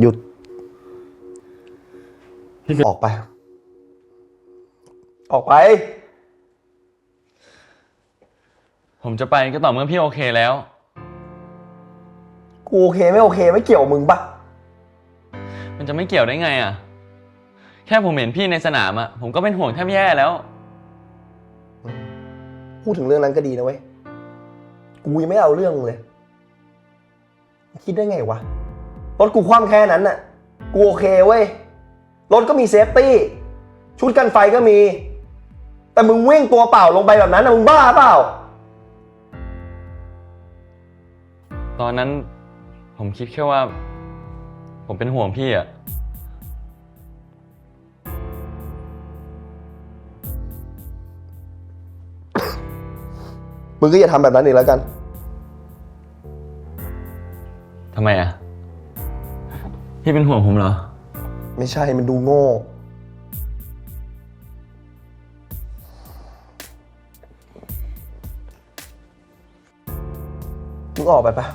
หยุดพี่คือออกไป ออกไป ผมจะไปก็ต่อเมื่อพี่โอเคแล้ว กูโอเคไม่โอเคไม่เกี่ยวมึงปะมันจะไม่เกี่ยวได้ไงอะ แค่ผมเห็นพี่ในสนามอะ ผมก็เป็นห่วงแทบแย่แล้ว พูดถึงเรื่องนั้นก็ดีนะเว้ย กูยังไม่เอาเรื่องมึงเลย คิดได้ไงวะ รถกูคว่ำแค่นั้นน่ะ กูโอเคเว้ย รถก็มีเซฟตี้ ชุดกันไฟก็มี แต่มึงวิ่งตัวเปล่าลงไปแบบนั้นนะมึงบ้าเปล่า ตอนนั้นผมคิดแค่ว่า ผมเป็นห่วงพี่อะมึงก็อย่าทำแบบนั้นอีกแล้วกัน ทำไมอะ พี่เป็นห่วงผมเหรอ ไม่ใช่มันดูโง่ มึงออกไปปะ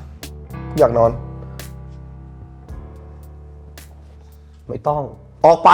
อยากนอน ไม่ต้อง ออกไป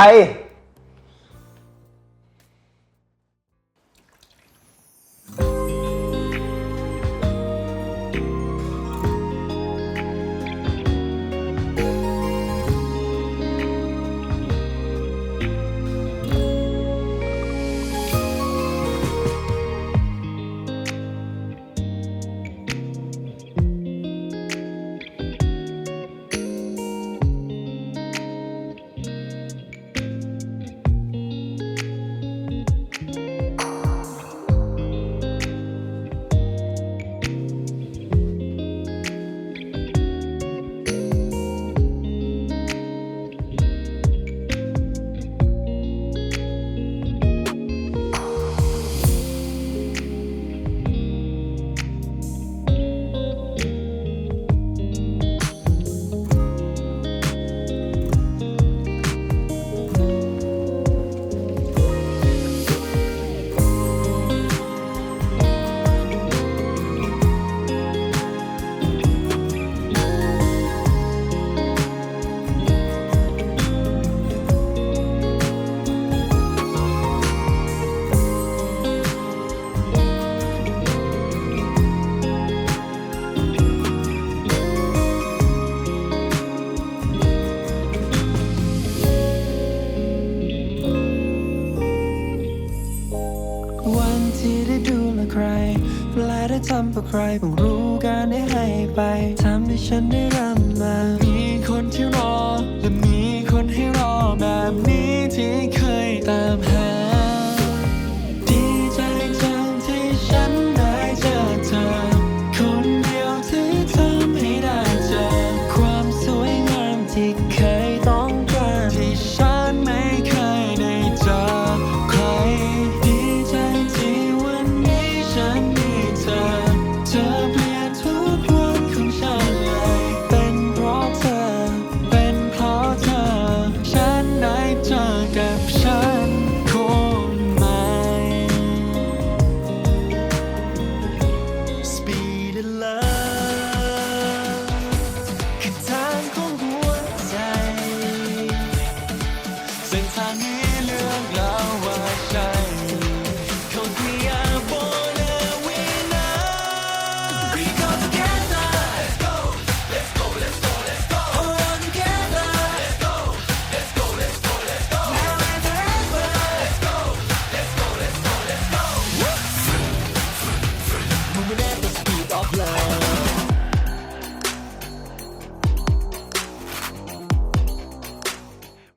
ทำเพื่อใครเพิ่งรู้การได้ให้ไปทำให้ฉันได้ร่ำมามีคนที่รอและมีคนให้รอแบบนี้ที่